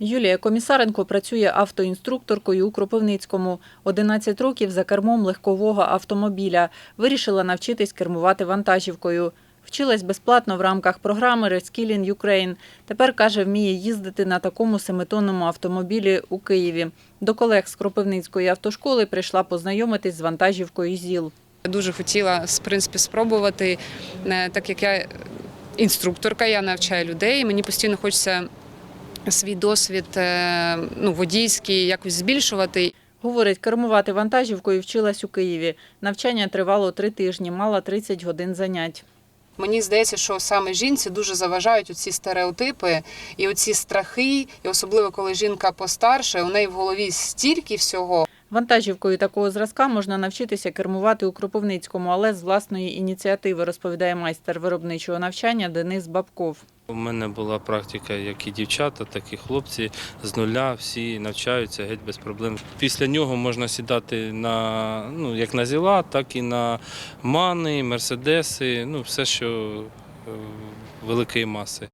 Юлія Комісаренко працює автоінструкторкою у Кропивницькому. 11 років за кермом легкового автомобіля. Вирішила навчитись кермувати вантажівкою. Вчилась безплатно в рамках програми Reskilling Ukraine. Тепер, каже, вміє їздити на такому семитонному автомобілі у Києві. До колег з Кропивницької автошколи прийшла познайомитись з вантажівкою ЗІЛ. Дуже хотіла в принципі спробувати, е, так як я інструкторка, я навчаю людей. Мені постійно хочеться свій досвід е, ну, водійський якось збільшувати. Говорить, кермувати вантажівкою вчилась у Києві. Навчання тривало три тижні, мала 30 годин занять. Мені здається, що саме жінці дуже заважають оці стереотипи і оці страхи, і особливо коли жінка постарше, у неї в голові стільки всього. Вантажівкою такого зразка можна навчитися кермувати у Кропивницькому, але з власної ініціативи, розповідає майстер виробничого навчання Денис Бабков. У мене була практика, як і дівчата, так і хлопці з нуля всі навчаються геть без проблем. Після нього можна сідати на ну як на зіла, так і на мани, мерседеси, ну все, що е, великої маси.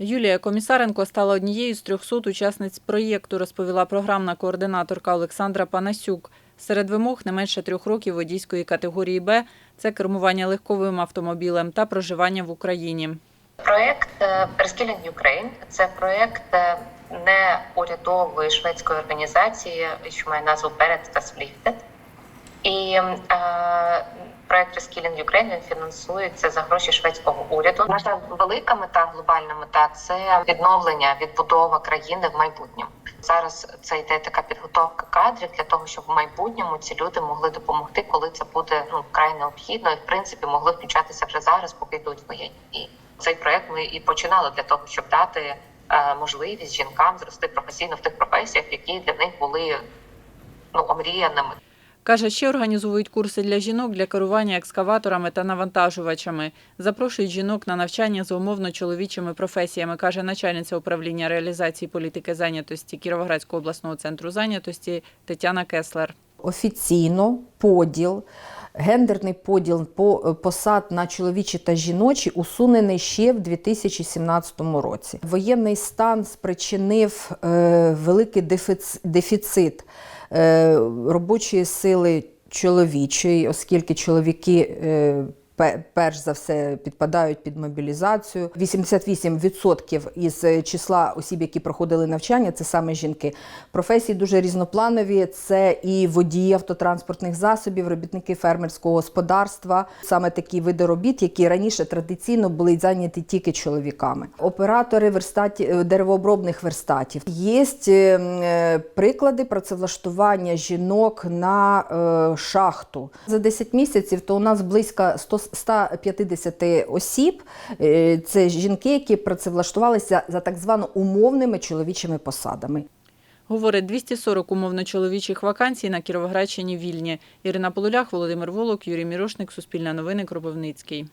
Юлія Комісаренко стала однією з 300 учасниць проєкту, розповіла програмна координаторка Олександра Панасюк. Серед вимог не менше трьох років водійської категорії Б це кермування легковим автомобілем та проживання в Україні. Проект е, Reskilling Ukraine – це проект е, неурядової шведської організації, що має назву Berettas Flytet. І е, проект Reskilling Ukraine він фінансується за гроші шведського уряду. Наша велика мета, глобальна мета це відновлення, відбудова країни в майбутньому. Зараз це йде така підготовка кадрів для того, щоб в майбутньому ці люди могли допомогти, коли це буде ну вкрай необхідно, і в принципі могли включатися вже зараз, поки йдуть воєнні дії. Цей проект ми і починали для того, щоб дати е, можливість жінкам зрости професійно в тих професіях, які для них були ну омріяними. Каже, ще організовують курси для жінок для керування екскаваторами та навантажувачами. Запрошують жінок на навчання за умовно чоловічими професіями, каже начальниця управління реалізації політики зайнятості Кіровоградського обласного центру зайнятості Тетяна Кеслер. офіційно поділ, гендерний поділ по е, посад на чоловічі та жіночі усунений ще в 2017 році. Воєнний стан спричинив е, великий дефіц- дефіцит е, робочої сили чоловічої, оскільки чоловіки. Е, пе- Перш за все підпадають під мобілізацію. 88% із е, числа осіб, які проходили навчання, це саме жінки. Професії дуже різнопланові. Це і водії автотранспортних засобів, робітники фермерського господарства, саме такі види робіт, які раніше традиційно були зайняті тільки чоловіками. Оператори верстаті, деревообробних верстатів. Є е, приклади працевлаштування жінок на е, шахту. За 10 місяців то у нас близько 100 150 осіб. Е, Це жінки, які працевлаштувалися за так звано умовними чоловічими посадами. Говорить, 240 умовно чоловічих вакансій на Кіровоградщині вільні. Ірина Полулях, Володимир Волок, Юрій Мірошник, Суспільне новини, Кропивницький.